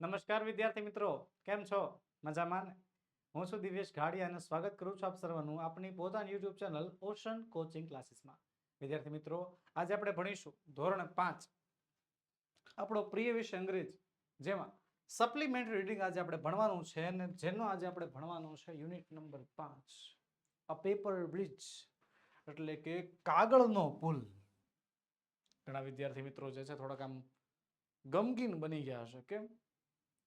નમસ્કાર વિદ્યાર્થી મિત્રો, કેમ છો? મજામાં હું છું દિવ્યેશ ઘાડી અને સ્વાગત કરું છું આપ સર્વનું આપણી પોતાની યુટ્યુબ ચેનલ ઓશન કોચિંગ ક્લાસીસમાં. વિદ્યાર્થી મિત્રો, આજે આપણે ભણીશું ધોરણ પાંચ. આપણો પ્રિય વિષય અંગ્રેજ. જેમાં સપ્લિમેન્ટરી રીડિંગ આજે આપણે ભણવાનું છે અને જેનો આજે આપણે ભણવાનું છે યુનિટ નંબર પાંચ. અ પેપર બ્રિજ એટલે કે કાગળનો પુલ. ઘણા વિદ્યાર્થી મિત્રો જે છે થોડાક આમ ગમગીન બની ગયા હશે, કેમ?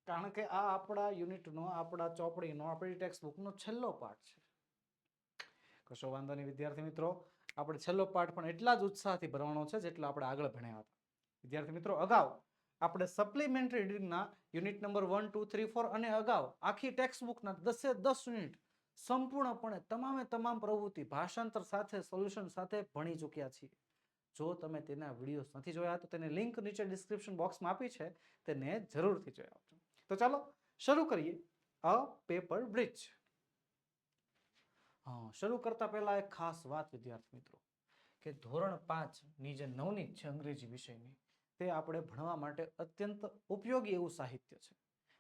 કારણ કે આ આપણા યુનિટનો, આપણા ચોપડીનો, આપણી ટેક્સ્ટ બુકનો છેલ્લો પાઠ છે. કશો વાંધો નહીં, વિદ્યાર્થી મિત્રો, આપણે છેલ્લો પાઠ પણ એટલા જ ઉત્સાહથી ભરવાનો છે જેટલો આપણે આગળ ભણ્યા હતા. વિદ્યાર્થી મિત્રો, અગાઉ આપણે supplementary રીડિંગના unit number one two three four અને અગાઉ આખી ટેક્સ્ટ બુકના દસે દસ યુનિટ સંપૂર્ણપણે તમામે તમામ પ્રવૃત્તિ ભાષાંતર સાથે સોલ્યુશન સાથે ભણી ચૂક્યા છીએ. જો તમે તેના વિડીયોઝ નથી જોયા, તો તેની લિંક નીચે ડિસ્ક્રિપ્શન બોક્સમાં આપી છે, તેને જરૂરથી જોઈ તો ચાલો શરૂ કરીએ અ પેપર બ્રિજ. હા શરૂ કરતા પહેલા એક ખાસ વાત વિદ્યાર્થી મિત્રો, કે ધોરણ પાંચની જે નવનીત છે અંગ્રેજી વિષયની, તે આપણે ભણવા માટે અત્યંત ઉપયોગી એવું સાહિત્ય છે.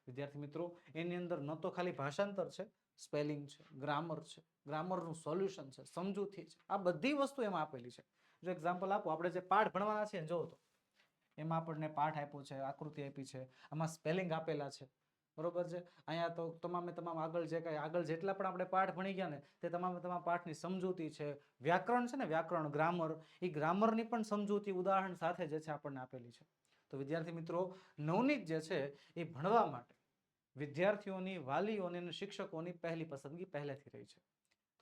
વિદ્યાર્થી મિત્રો, એની અંદર ન તો ખાલી ભાષાંતર છે, સ્પેલિંગ છે, ગ્રામર છે, ગ્રામરનું સોલ્યુશન છે, સમજૂતી છે, આ બધી વસ્તુ એમાં આપેલી છે. જો એક્ઝામ્પલ આપો, આપણે જે પાઠ ભણવાના છે ને જોવો તો એમાં આપણને પાઠ આપ્યો છે, આકૃતિ આપી છે, આમાં સ્પેલિંગ આપેલા છે. બરોબર છે? અહીંયા તો તમામે તમામ આગળ જે કાંઈ, આગળ જેટલા પણ આપણે પાઠ ભણી ગયા ને, તે તમામે તમામ પાઠની સમજૂતી છે. વ્યાકરણ છે ને, વ્યાકરણ ગ્રામર એ ગ્રામરની પણ સમજૂતી ઉદાહરણ સાથે જે છે આપણને આપેલી છે. તો વિદ્યાર્થી મિત્રો, નવનીત જે છે, એ ભણવા માટે વિદ્યાર્થીઓની, વાલીઓની અને શિક્ષકોની પહેલી પસંદગી પહેલેથી રહી છે.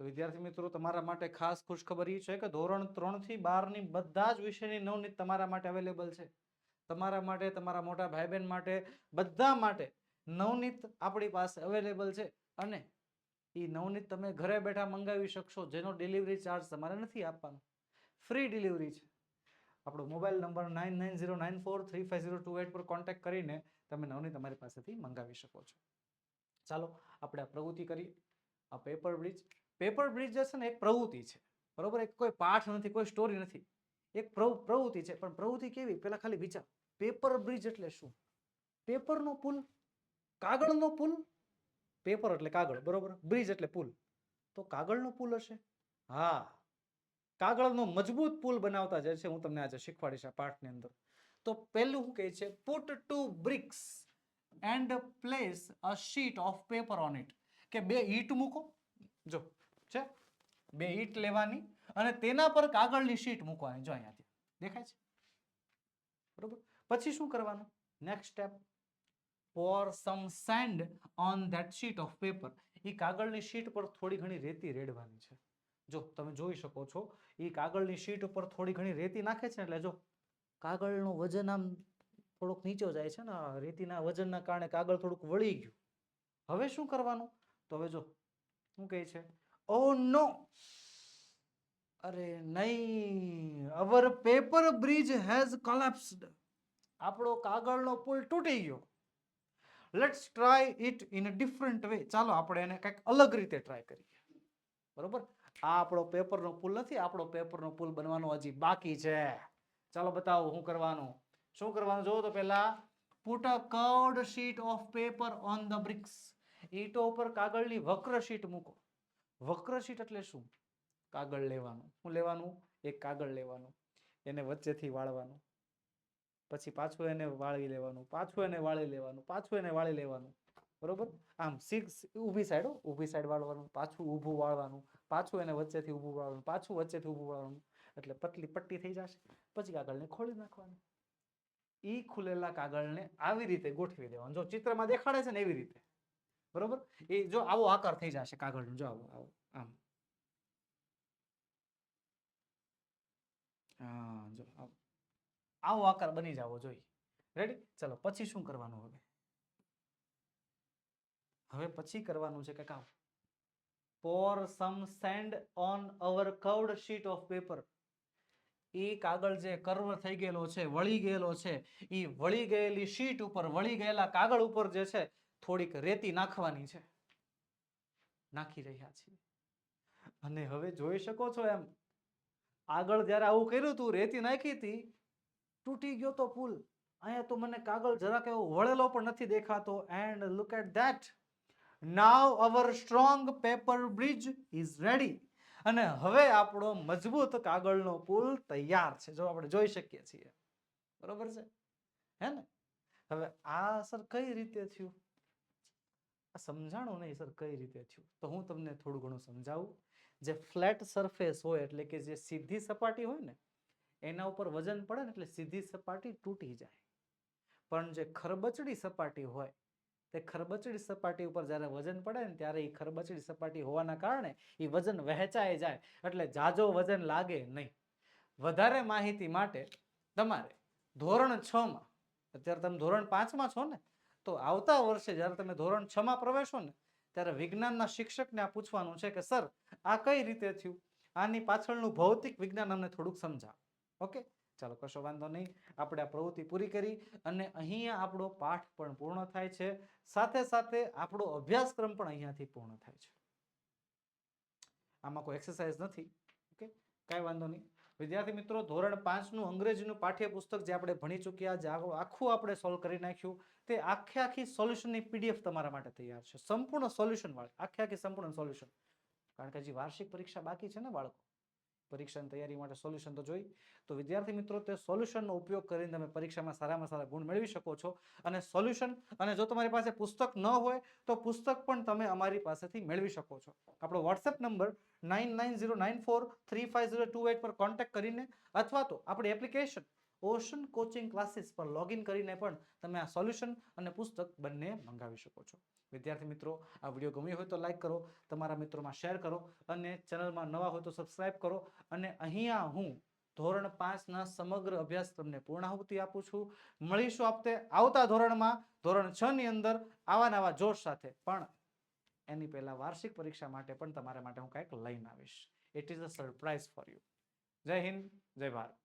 તો વિદ્યાર્થી મિત્રો, તમારા માટે ખાસ ખુશખબર એ છે કે ધોરણ ત્રણથી બારની બધા જ વિષયની નવનીત તમારા માટે અવેલેબલ છે. તમારા માટે, તમારા મોટા ભાઈ બહેન માટે, બધા માટે નવનીત આપણી પાસે અવેલેબલ છે. અને એ નવનીત તમે ઘરે બેઠા મંગાવી શકશો, જેનો ડિલિવરી ચાર્જ તમારે નથી આપવાનો. ફ્રી ડિલિવરી છે. આપણો mobile number nine nine zero nine four three five zero two eight પર કોન્ટેક્ટ કરીને તમે નવનીત તમારી પાસેથી મંગાવી શકો છો. ચાલો, આપણે આ પ્રવૃત્તિ કરીએ. આ પેપર બ્રિજ પેપર બ્રિજ જે છે ને, એક પ્રવૃત્તિ છે. બરોબર? એક કોઈ પાઠ નથી, કોઈ સ્ટોરી નથી. એક પ્રવ- પ્રવૃત્તિ છે. પણ પ્રવૃત્તિ કેવી? પેલા ખાલી વિચાર. પેપર બ્રિજ એટલે શું? પેપરનો પુલ? કાગળનો પુલ? પેપર એટલે કાગળ. બરોબર? બ્રિજ એટલે પુલ. તો કાગળનો પુલ હશે? હા. કાગળનો મજબૂત પુલ બનાવતા જે છે. હું તમને આજે શીખવાડીશ આ પાઠની અંદર. તો પહેલું શું કહે છે? Put two bricks and place a sheet of paper on it કે બે ઈટ મૂકો. જો. છે? બે ઈંટ લેવાની અને તેના પર કાગળની શીટ મૂકવાની. જો અહીંયાથી દેખાય છે? બરોબર? પછી શું કરવાનું? Next step pour some sand on that sheet of paper એ કાગળની શીટ પર થોડી ઘણી રેતી રેડવાની છે. જો, તમે જોઈ શકો છો એ કાગળની શીટ ઉપર થોડી ઘણી રેતી નાખે છે, એટલે જો, કાગળનું વજન આમ થોડુંક નીચો જાય છે ને રેતીના વજનના કારણે કાગળ થોડુંક વળી ગયું. હવે શું કરવાનું? તો હવે જો, શું કહે છે? ઓ નો અરે નહીં. Our paper bridge has collapsed આપણો કાગળનો પુલ તૂટી ગયો. Let's try it in a different way ચાલો આપણે એને કંઈક અલગ રીતે ટ્રાય કરીએ. બરોબર? આ આપણો પેપરનો પુલ નથી, આપણો પેપરનો પુલ બનવાનો હજી બાકી છે. ચાલો બતાવો શું કરવાનું. શું કરવાનું? જોવો તો પહેલા put a curved sheet of paper on the bricks ઈંટો ઉપર કાગળની વક્ર શીટ મૂકો. વક્ર શીટ એટલે શું? કાગળ લેવાનું. શું લેવાનું? એક કાગળ લેવાનું. એને વચ્ચેથી વાળવાનું. પછી પાછું એને વાળી લેવાનું. પાછું એને વાળી લેવાનું. પાછું એને વાળી લેવાનું. બરોબર? આમ સિક્સ ઊભી સાઈડ હો. ઊભી સાઈડ વાળવાનું. પાછું ઊભું વાળવાનું. પાછું એને વચ્ચેથી ઊભું વાળવાનું. પાછું વચ્ચેથી ઊભું વાળવાનું. એટલે પતલી પટ્ટી થઈ જશે. પછી કાગળને ખોલી નાખવાનું. એ ખુલેલા કાગળને આવી રીતે ગોઠવી દેવાનું. જો ચિત્રમાં દેખાડે છે ને એવી રીતે. બરોબર? એ જો આવો આકાર થઈ જશે કાગળનો. જો આવો આવો, આમ. જો, આવો. આકાર બની જાવો જોઈએ રેડી ચલો, પછી શું કરવાનું હવે? હવે પછી કરવાનું છે કે કામ? Pour some sand on our curved sheet of paper એ કાગળ જે કર્વ થઈ ગયેલો છે, વળી ગયેલો છે એ વળી ગયેલી શીટ ઉપર, વળી ગયેલા કાગળ ઉપર જે છે થોડીક રેતી નાખવાની છે. નાખી રહ્યા છીએ. અને હવે જોઈ શકો છો એમ, આગળ જ્યારે આવું કર્યું હતું રેતી નાખી હતી, તૂટી ગયો તો પુલ. અહીંયા તો મને કાગળ જરાક એવો વળેલો પણ નથી દેખાતો. And look at that now our strong paper bridge is ready અને હવે આપણો મજબૂત કાગળનો પુલ તૈયાર છે. જો આપણે જોઈ શકીએ છીએ. બરોબર છે? હે ને? હવે આ સર કઈ રીતે થયું? આ સમજાણો નહીં, સર, કઈ રીતે થયું? તો હું તમને થોડું ઘણું સમજાવું. જે ફ્લેટ સરફેસ હોય, એટલે કે જે સીધી સપાટી હોય ને, એના ઉપર વજન પડે ને, એટલે સીધી સપાટી તૂટી જાય. પણ જે ખરબચડી સપાટી હોય, તે ખરબચડી સપાટી ઉપર જ્યારે વજન પડે ને, ત્યારે એ ખરબચડી સપાટી હોવાના કારણે એ વજન વહેંચાઈ જાય. એટલે જાજો વજન લાગે નહીં. વધારે માહિતી માટે તમારે ધોરણ છ માં, અત્યારે તમે ધોરણ પાંચમાં છો ને તો આવતા વર્ષે જ્યારે તમે ધોરણ છ માં પ્રવેશો ને, ત્યારે વિજ્ઞાનના શિક્ષકને આ પૂછવાનું છે કે, સર, આ કઈ રીતે થયું? આની પાછળનું ભૌતિક વિજ્ઞાન અમને થોડુંક સમજાવો. ઓકે? ચાલો, કશો વાંધો નહીં. આપણે આ પ્રવૃત્તિ પૂરી કરી અને અહીંયા આપણો પાઠ પણ પૂર્ણ થાય છે. સાથે સાથે આપણો અભ્યાસક્રમ પણ અહીંયાથી પૂર્ણ થાય છે. આમાં કોઈ એક્સરસાઇઝ નથી. ઓકે? કાંઈ વાંધો નહીં. વિદ્યાર્થી મિત્રો, ધોરણ પાંચનું અંગ્રેજીનું પાઠ્યપુસ્તક જે આપણે ભણી ચૂક્યા, જે આખું આપણે સોલ્વ કરી નાખ્યું, તે આખે આખી સોલ્યુશનની પીડીએફ તમારા માટે તૈયાર છે. સંપૂર્ણ સોલ્યુશન વાળી, આખે આખી સંપૂર્ણ સોલ્યુશન કારણ કે હજી વાર્ષિક પરીક્ષા બાકી છે ને બાળકો. પરીક્ષાની તૈયારી માટે સોલ્યુશન તો જોઈ. તો વિદ્યાર્થી મિત્રો, તે સોલ્યુશનનો ઉપયોગ કરીને તમે પરીક્ષામાં સારામાં સારા ગુણ મેળવી શકો છો. અને સોલ્યુશન અને જો તમારી પાસે પુસ્તક ન હોય, તો પુસ્તક પણ તમે અમારી પાસેથી મેળવી શકો છો. આપણો WhatsApp number nine nine zero nine four three five zero two eight પર કોન્ટેક્ટ કરીને, અથવા તો આપણી એપ્લિકેશન ઓશન કોચિંગ ક્લાસીસ પર લોગિન કરીને પણ તમે આ સોલ્યુશન અને પુસ્તક બંને મંગાવી શકો છો. વિદ્યાર્થી મિત્રો, આ વીડિયો ગમ્યો હોય તો લાઇક કરો, તમારા મિત્રોમાં શેર કરો અને ચેનલમાં નવા હોય તો સબસ્ક્રાઇબ કરો અને અહીંયા હું ધોરણ પાંચના સમગ્ર અભ્યાસક્રમને પૂર્ણાહુતિ આપું છું. મળીશું આપતે આવતા ધોરણમાં, ધોરણ છ ની અંદર આવા નવા જોશ સાથે. પણ એની પહેલા વાર્ષિક પરીક્ષા માટે પણ તમારા માટે હું કંઈક લઈને આવીશ. It is a surprise for you Jai Hind, Jai Bharat.